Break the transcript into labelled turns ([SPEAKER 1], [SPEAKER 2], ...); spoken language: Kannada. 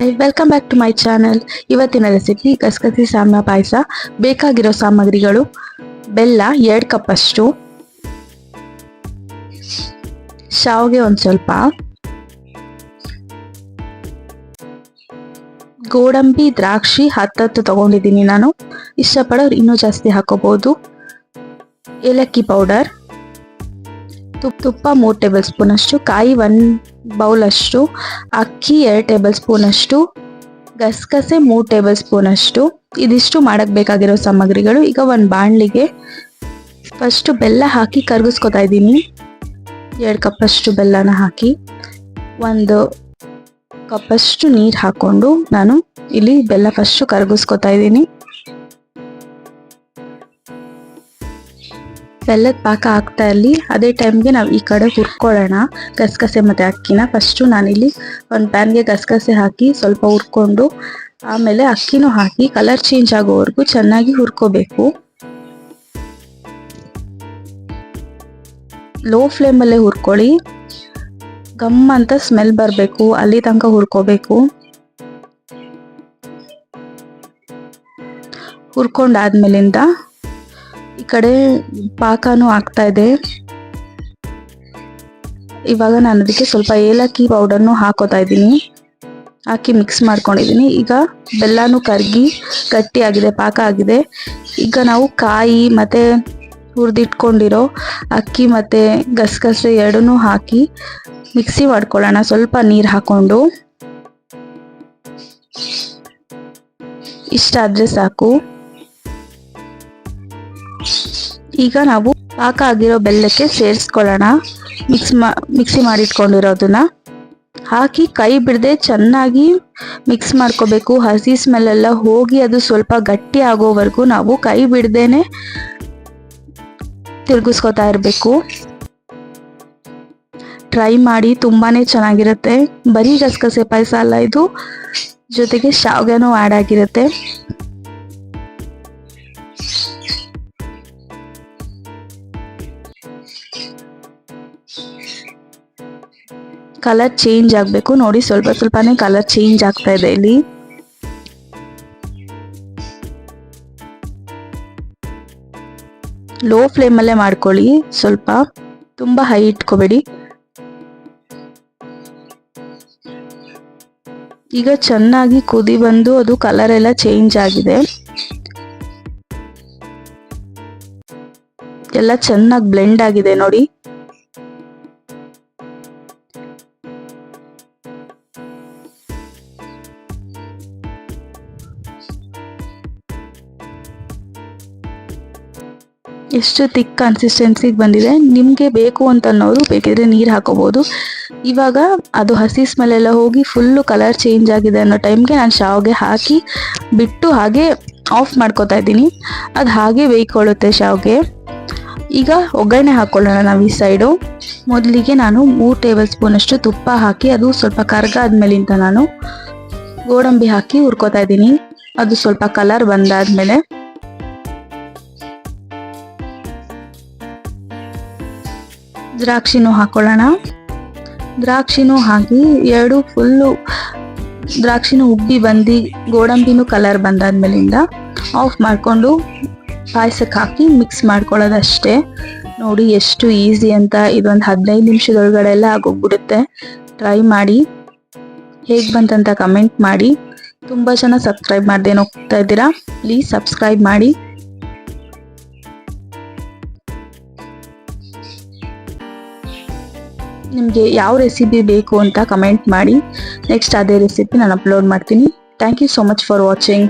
[SPEAKER 1] Welcome back to my channel ಇವತ್ತಿನ ರೆಸಿಪಿ ಗಸಗಸಿ ಸಾಮ್ಯ ಪಾಯಸ. ಬೇಕಾಗಿರೋ ಸಾಮಗ್ರಿಗಳು. ಬೆಲ್ಲ ಎರಡು ಕಪ್ ಅಷ್ಟು. ಶಾವಿಗೆ ಒಂದು ಸ್ವಲ್ಪ. ಗೋಡಂಬಿ, ದ್ರಾಕ್ಷಿ ಹತ್ತತ್ತು ತಗೊಂಡಿದ್ದೀನಿ ನಾನು. ಇಷ್ಟಪಡೋರು ಇನ್ನೂ ಜಾಸ್ತಿ ಹಾಕೋಬಹುದು ಏಲಕ್ಕಿ ಪೌಡರ್ ತುಪ್ಪ ತುಪ್ಪ ಮೂರು ಟೇಬಲ್ ಸ್ಪೂನ್ ಅಷ್ಟು, ಕಾಯಿ ಒನ್ ಬೌಲ್ ಅಷ್ಟು, ಅಕ್ಕಿ ಎರಡು ಟೇಬಲ್ ಸ್ಪೂನ್ ಅಷ್ಟು, ಗಸಗಸೆ ಮೂರು ಟೇಬಲ್ ಸ್ಪೂನ್ ಅಷ್ಟು. ಇದಿಷ್ಟು ಮಾಡಕ್ ಬೇಕಾಗಿರೋ ಸಾಮಗ್ರಿಗಳು. ಈಗ ಒಂದು ಬಾಣಲಿಗೆ ಫಸ್ಟು ಬೆಲ್ಲ ಹಾಕಿ ಕರ್ಗಿಸ್ಕೊತಾ ಇದ್ದೀನಿ. ಎರಡು ಕಪ್ಪಷ್ಟು ಬೆಲ್ಲನ ಹಾಕಿ. ಒಂದು ಕಪ್ಪಷ್ಟು ನೀರು ಹಾಕೊಂಡು ನಾನು ಇಲ್ಲಿ ಬೆಲ್ಲ ಫಸ್ಟು ಕರಗಿಸ್ಕೊತಾ ಇದ್ದೀನಿ. ಬೆಲ್ಲದ ಪಾಕ ಆಗ್ತಾ ಇರಲಿ. ಅದೇ ಟೈಮ್ಗೆ ನಾವು ಈ ಕಡೆ ಹುರ್ಕೊಳ್ಳೋಣ. ಗಸಗಸೆ ಮತ್ತು ಅಕ್ಕಿನ. ಫಸ್ಟು ನಾನಿಲ್ಲಿ ಒಂದು ಪ್ಯಾನ್ಗೆ ಗಸಗಸೆ ಹಾಕಿ ಸ್ವಲ್ಪ ಹುರ್ಕೊಂಡು, ಆಮೇಲೆ ಅಕ್ಕಿನೂ ಹಾಕಿ ಕಲರ್ ಚೇಂಜ್ ಆಗೋವರೆಗೂ ಚೆನ್ನಾಗಿ ಹುರ್ಕೋಬೇಕು. ಲೋ ಫ್ಲೇಮಲ್ಲೇ ಹುರ್ಕೊಳ್ಳಿ. ಗಮ್ ಅಂತ ಸ್ಮೆಲ್ ಬರಬೇಕು. ಅಲ್ಲಿ ತನಕ ಹುರ್ಕೋಬೇಕು. ಹುರ್ಕೊಂಡಾದ್ಮೇಲಿಂದ ಈ ಕಡೆ ಪಾಕನೂ ಆಗ್ತಾ ಇದೆ. ಇವಾಗ ನಾನು ಅದಕ್ಕೆ ಸ್ವಲ್ಪ ಏಲಕ್ಕಿ ಪೌಡರ್ನು ಹಾಕೋತಾ ಇದ್ದೀನಿ. ಹಾಕಿ ಮಿಕ್ಸ್ ಮಾಡ್ಕೊಂಡಿದ್ದೀನಿ. ಈಗ ಬೆಲ್ಲನೂ ಕರಗಿ ಗಟ್ಟಿಯಾಗಿದೆ ಪಾಕ ಆಗಿದೆ. ಈಗ ನಾವು ಕಾಯಿ ಮತ್ತೆ ಹುರಿದಿಟ್ಕೊಂಡಿರೋ ಅಕ್ಕಿ ಮತ್ತು ಗಸಗಸೆ ಎರಡನ್ನೂ ಹಾಕಿ ಮಿಕ್ಸಿ ಮಾಡ್ಕೊಳ್ಳೋಣ. ಸ್ವಲ್ಪ ನೀರು ಹಾಕ್ಕೊಂಡು. ಇಷ್ಟ ಆದ್ರೆ ಸಾಕು. ಈಗ ನಾವು ಪಾಕ ಆಗಿರೋ ಬೆಲ್ಲಕ್ಕೆ ಸೇರಿಸ್ಕೊಳ್ಳೋಣ. ಮಿಕ್ಸ್ ಮಾ ಮಿಕ್ಸಿ ಮಾಡಿಟ್ಕೊಂಡಿರೋದನ್ನ. ಹಾಕಿ ಕೈ ಬಿಡದೆ ಚೆನ್ನಾಗಿ ಮಿಕ್ಸ್ ಮಾಡ್ಕೋಬೇಕು. ಹಸಿ ಸ್ಮೆಲ್ಲೆಲ್ಲ ಹೋಗಿ ಅದು ಸ್ವಲ್ಪ ಗಟ್ಟಿ ಆಗೋವರೆಗೂ ನಾವು ಕೈ ಬಿಡದೇನೆ ತಿರುಗಿಸ್ಕೊತಾ ಇರಬೇಕು. ಟ್ರೈ ಮಾಡಿ ತುಂಬಾ ಚೆನ್ನಾಗಿರುತ್ತೆ. ಬರೀ ಗಸಗಸೆ ಪಾಯಸ ಅಲ್ಲ ಇದು. ಜೊತೆಗೆ ಶಾವ್ಗೆನೂ ಆ್ಯಡ್ ಆಗಿರುತ್ತೆ. ಕಲರ್ ಚೇಂಜ್ ಆಗಬೇಕು. ನೋಡಿ ಸ್ವಲ್ಪ ಸ್ವಲ್ಪನೇ ಕಲರ್ ಚೇಂಜ್ ಆಗ್ತಾ ಇದೆ ಇಲ್ಲಿ. ಲೋ ಫ್ಲೇಮಲ್ಲೇ ಮಾಡ್ಕೊಳ್ಳಿ. ಸ್ವಲ್ಪ ತುಂಬ ಹೈ ಇಟ್ಕೋಬೇಡಿ. ಈಗ ಚೆನ್ನಾಗಿ ಕುದಿ ಬಂದು ಅದು ಕಲರ್ ಎಲ್ಲ ಚೇಂಜ್ ಆಗಿದೆ. ಎಲ್ಲ ಚೆನ್ನಾಗಿ ಬ್ಲೆಂಡ್ ಆಗಿದೆ ನೋಡಿ. ಎಷ್ಟು ತಿಕ್ ಕನ್ಸಿಸ್ಟೆನ್ಸಿಗೆ ಬಂದಿದೆ, ನಿಮಗೆ ಬೇಕು ಅಂತ ಅನ್ನೋರು ಬೇಕಿದ್ರೆ ನೀರು ಹಾಕೋಬಹುದು ಇವಾಗ ಅದು ಹಸಿ ಸ್ಮೆಲ್ ಎಲ್ಲ ಹೋಗಿ ಫುಲ್ಲು ಕಲರ್ ಚೇಂಜ್ ಆಗಿದೆ ಅನ್ನೋ ಟೈಮ್ಗೆ ನಾನು ಶಾವ್ಗೆ ಹಾಕಿ ಬಿಟ್ಟು ಹಾಗೆ ಆಫ್ ಮಾಡ್ಕೋತಾ ಇದ್ದೀನಿ. ಅದು ಹಾಗೆ ಬೇಯ್ಕೊಳ್ಳುತ್ತೆ ಶಾವ್ಗೆ ಈಗ ಒಗ್ಗರಣೆ ಹಾಕ್ಕೊಳ್ಳೋಣ ನಾವು ಈ ಸೈಡು ಮೊದಲಿಗೆ ನಾನು ಮೂರು ಟೇಬಲ್ ಸ್ಪೂನಷ್ಟು ತುಪ್ಪ ಹಾಕಿ, ಅದು ಸ್ವಲ್ಪ ಕರ್ಗಾದ್ಮೇಲಿಂದ ನಾನು ಗೋಡಂಬಿ ಹಾಕಿ ಹುರ್ಕೋತಾ ಇದ್ದೀನಿ. ಅದು ಸ್ವಲ್ಪ ಕಲರ್ ಬಂದಾದ್ಮೇಲೆ. ದ್ರಾಕ್ಷಿನೂ ಹಾಕೊಳ್ಳೋಣ. ದ್ರಾಕ್ಷಿನೂ ಹಾಕಿ ಎರಡು ಫುಲ್ಲು ದ್ರಾಕ್ಷಿನೂ ಉಬ್ಬಿ ಬಂದು, ಗೋಡಂಬಿನೂ ಕಲರ್ ಬಂದಾದ್ಮೇಲಿಂದ ಆಫ್ ಮಾಡಿಕೊಂಡು ಪಾಯಸಕ್ಕೆ ಹಾಕಿ ಮಿಕ್ಸ್ ಮಾಡ್ಕೊಳ್ಳೋದಷ್ಟೇ. ನೋಡಿ ಎಷ್ಟು ಈಸಿ ಅಂತ ಇದೊಂದು ಹದಿನೈದು ನಿಮಿಷದೊಳಗಡೆ ಎಲ್ಲ ಆಗೋಗ್ಬಿಡುತ್ತೆ. ಟ್ರೈ ಮಾಡಿ. ಹೇಗೆ ಬಂತಂತ ಕಮೆಂಟ್ ಮಾಡಿ. ತುಂಬ ಜನ ಸಬ್ಸ್ಕ್ರೈಬ್ ಮಾಡ್ದೇನೋ ಹೋಗ್ತಾ ಇದ್ದೀರಾ? ಪ್ಲೀಸ್ ಸಬ್ಸ್ಕ್ರೈಬ್ ಮಾಡಿ. ನಿಮಗೆ ಯಾವ ರೆಸಿಪಿ ಬೇಕು ಅಂತ ಕಮೆಂಟ್ ಮಾಡಿ. ನೆಕ್ಸ್ಟ್ ಅದೇ ರೆಸಿಪಿ ನಾನು ಅಪ್ಲೋಡ್ ಮಾಡ್ತೀನಿ. Thank you so much for watching